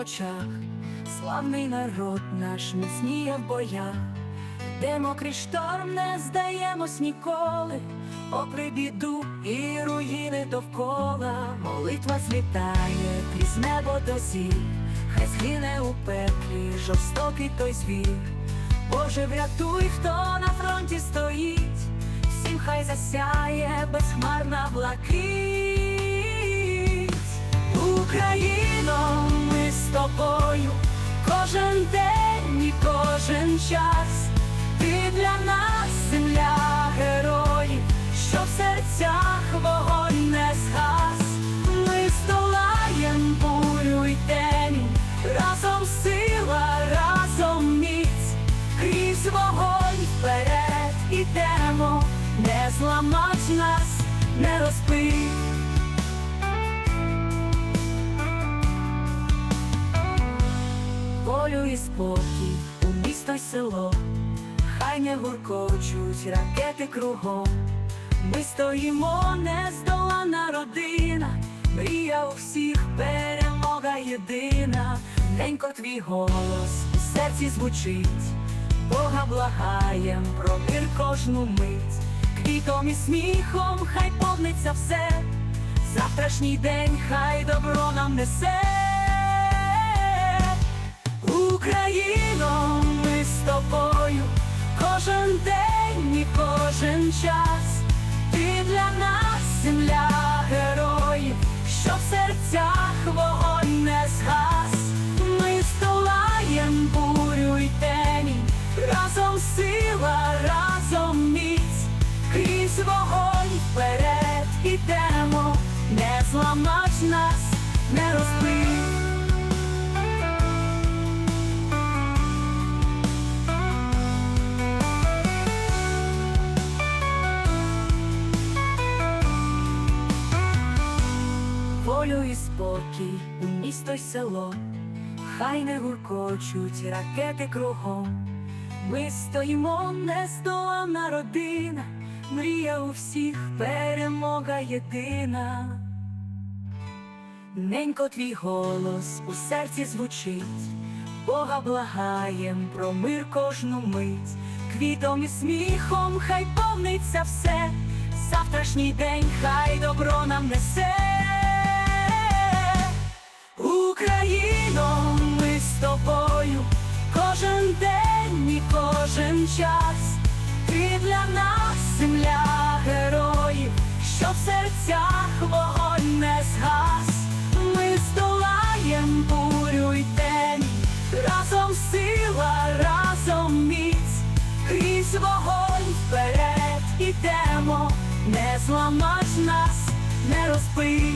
очах, славний народ наш міцніє в боях, йдемо крізь шторм, не здаємось ніколи, попри біду і руїни довкола, молитва злітає крізь небо до зір, хай згине у пеклі жорстокий той звір. Боже, врятуй, хто на фронті стоїть, всім хай засяє безхмарна блакить. Україно, ми з тобою, кожен день і кожен час. Ти для нас земля героїв, що в серцях вогонь не згас. Ми здолаєм бурю й темінь, разом сила, разом міць, крізь вогонь вперед ідемо, не зламать нас, не розбить. Волю і спокій у місто й село, хай не гуркочуть ракети кругом. Ми стоїмо, нездолана родина, мрія у всіх перемога єдина. Ненько твій голос у серці звучить, Бога благаєм про мир кожну мить, квітом і сміхом хай повниться все, завтрашній день хай добро нам несе. Україно, ми з тобою, кожен день і кожен час, ти для нас земля героїв, що в серцях вогонь не згас. Ми здолаєм бурю й темінь, разом сила, разом міць, крізь вогонь вперед ідемо, не зламать нас, не розбить. Спокій у місто й село, хай не гуркочуть ракети кругом. Ми стоїмо, нездолана родина, мрія у всіх перемога єдина. Ненько твій голос у серці звучить, Бога благаєм про мир кожну мить, квітом і сміхом хай повниться все, завтрашній день хай добро нам несе. Україно, ми з тобою, кожен день і кожен час. Ти для нас земля героїв, що в серцях вогонь не згас. Ми здолаєм бурю й темінь, разом сила, разом міць, крізь вогонь вперед ідемо, не зламать нас, не розбить.